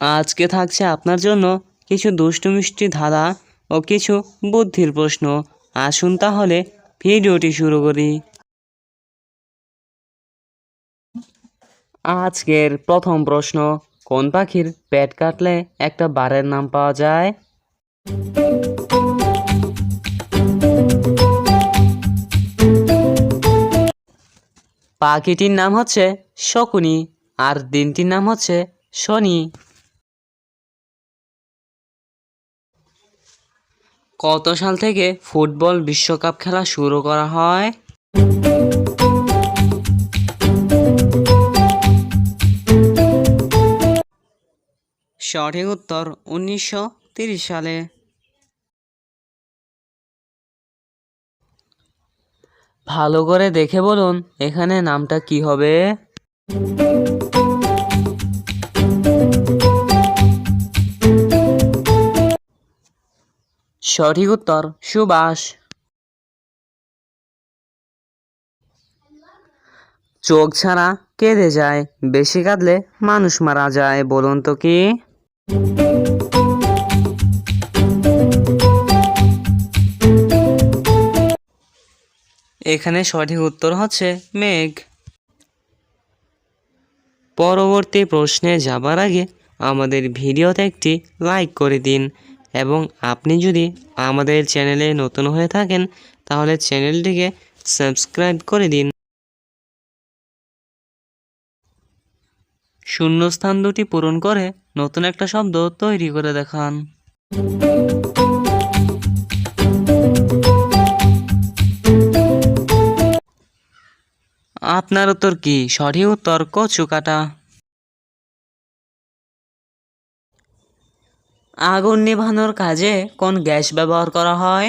আজকে থাকছে আপনার জন্য কিছু দুষ্টু মিষ্টি ধাঁধা ও কিছু বুদ্ধির প্রশ্ন। আসুন তাহলে ভিডিওটি শুরু করি। আজকের প্রথম প্রশ্ন, কোন পাখির পেট কাটলে একটা বারের নাম পাওয়া যায়? পাখিটির নাম হচ্ছে শকুনি আর দিনটির নাম হচ্ছে শনি। কত সাল থেকে ফুটবল বিশ্বকাপ খেলা শুরু করা হয়? সঠিক উত্তর উনিশশো সালে। ভালো করে দেখে বলুন এখানে নামটা কি হবে? সঠিক উত্তর সুবাস চোখ ছাড়া কেঁদে যায়, বেশি কাঁদলে মানুষ মারা যায়, বলুন তো কি? এখানে সঠিক উত্তর হচ্ছে মেঘ। পরবর্তী প্রশ্নে যাবার আগে আমাদের ভিডিওতে একটি লাইক করে দিন। এবং আপনি যদি আমাদের চ্যানেলে নতুন হয়ে থাকেন, তাহলে চ্যানেলটিকে সাবস্ক্রাইব করে দিন। শূন্যস্থান দুটি পূরণ করে নতুন একটা শব্দ তৈরি করে দেখান। আপনার উত্তর কি? সঠিক উত্তর কচু আগুন নেভানোর কাজে কোন গ্যাস ব্যবহার করা হয়?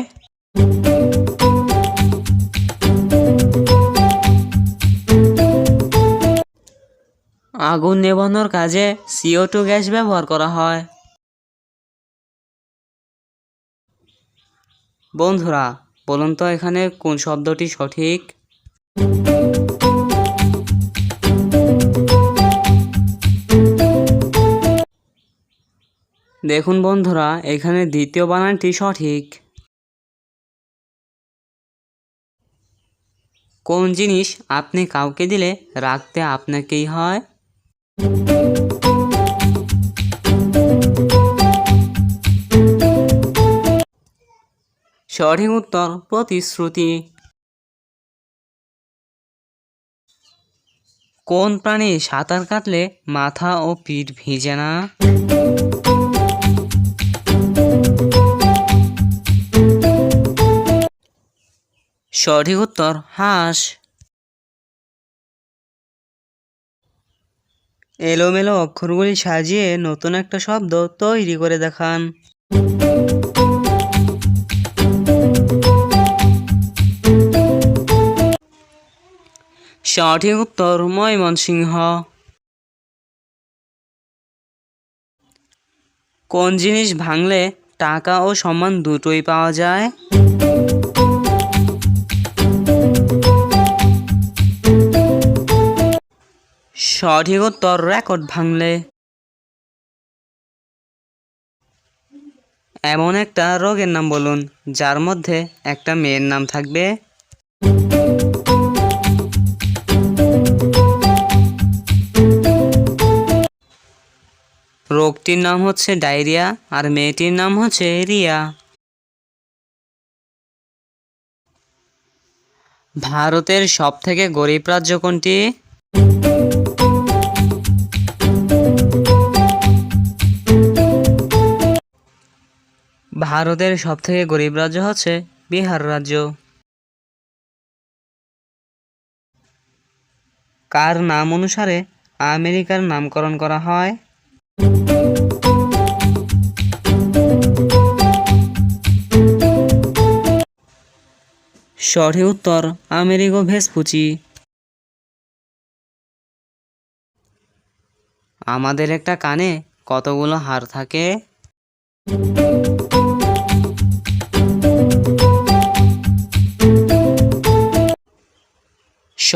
আগুন নেভানোর কাজে সিও টু গ্যাস ব্যবহার করা হয়। বন্ধুরা, বলুন তো এখানে কোন শব্দটি সঠিক? দেখুন বন্ধুরা, এখানে দ্বিতীয় বানানটি সঠিক। কোন জিনিস আপনি কাউকে দিলে রাখতে আপনাকেই হয়? সঠিক উত্তর, প্রতিশ্রুতি। কোন প্রাণী সাঁতার কাটলে মাথা ও পিঠ ভিজে না? সঠিক উত্তর, হাঁস। এলোমেলো অক্ষরগুলি সাজিয়ে নতুন একটা শব্দ তৈরি করে দেখান। সঠিক উত্তর, ময়মনসিংহ। কোন জিনিস ভাঙলে টাকা ও সম্মান দুটোই পাওয়া যায়? সঠিক উত্তর রেকর্ড ভাঙলে। এমন একটা রোগের নাম বলুন, যার মধ্যে একটা মেয়ের নাম থাকবে। রোগটির নাম হচ্ছে ডায়রিয়া, আর মেয়েটির নাম হচ্ছে রিয়া। ভারতের সব থেকে গরিব রাজ্য কোনটি? ভারতের সব থেকে গরিব রাজ্য হচ্ছে বিহার রাজ্য। কার নাম অনুসারে আমেরিকার নামকরণ করা হয়? সঠিক উত্তর, আমেরিগো ভেসপুচি। আমাদের একটা কানে কতগুলো হাড় থাকে?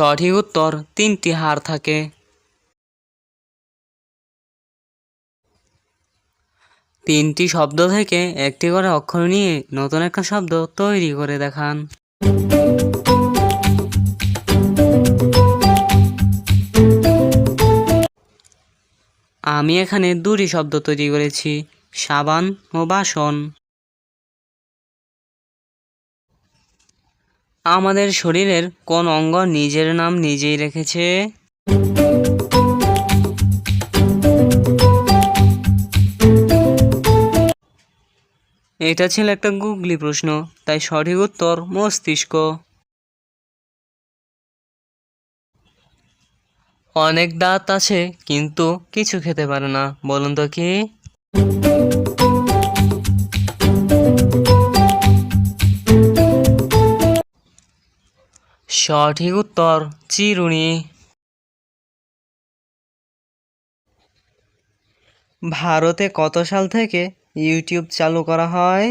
সঠিক উত্তর তিনটি হাড় থাকে। তিনটি শব্দ থেকে একটি করে অক্ষর নিয়ে নতুন একটা শব্দ তৈরি করে দেখান। আমি এখানে দুটি শব্দ তৈরি করেছি, সাবান ও বাসন। আমাদের শরীরের কোন অঙ্গ নিজের নাম নিজেই রেখেছে? এটা ছিল একটা গুগলি প্রশ্ন, তাই সঠিক উত্তর মস্তিষ্ক। অনেক দাঁত আছে, কিন্তু কিছু খেতে পারে না, বলুন তো কি? সঠিক উত্তর চিরুনি। ভারতে কত সাল থেকে ইউটিউব চালু করা হয়?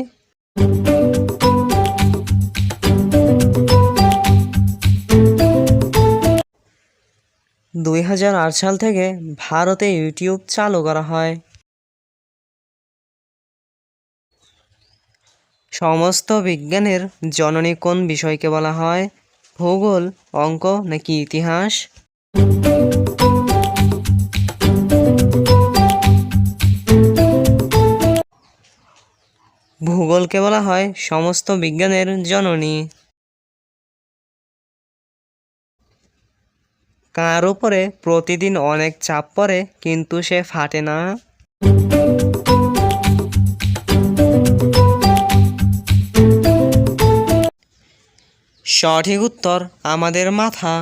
দুই হাজার আট সাল থেকে ভারতে ইউটিউব চালু করা হয়। সমস্ত বিজ্ঞানের জননী কোন বিষয়কে বলা হয়? ভূগোল, অঙ্ক নাকি ইতিহাস? ভূগোলকে বলা হয় সমস্ত বিজ্ঞানের জননী। কার উপরে প্রতিদিন অনেক চাপ পড়ে, কিন্তু সে ফাটে না? সঠিক উত্তর আমাদের মাথা।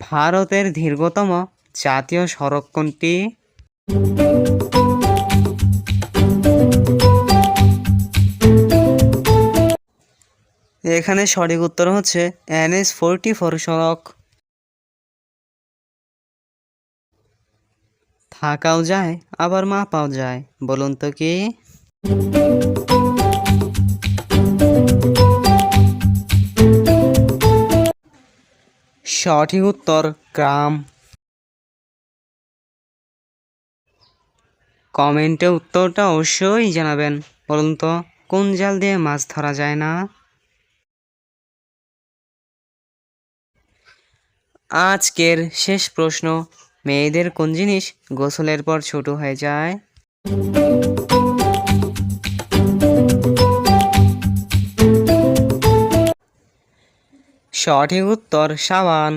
ভারতের দীর্ঘতম জাতীয় সড়ক কোনটি? এখানে সঠিক উত্তর হচ্ছে এনএস ফোরটি ফোর সড়ক। থাকাও যায়, আবার মাপাও যায়, বলুন তো কি? সঠিক উত্তর গ্রাম। কমেন্টে উত্তরটা অবশ্যই জানাবেন। বলুন তো, কোন জাল দিয়ে মাছ ধরা যায় না? আজকের শেষ প্রশ্ন, মেয়েদের কোন জিনিস গোসলের পর ছোট হয়ে যায়? সঠিক উত্তর সাবান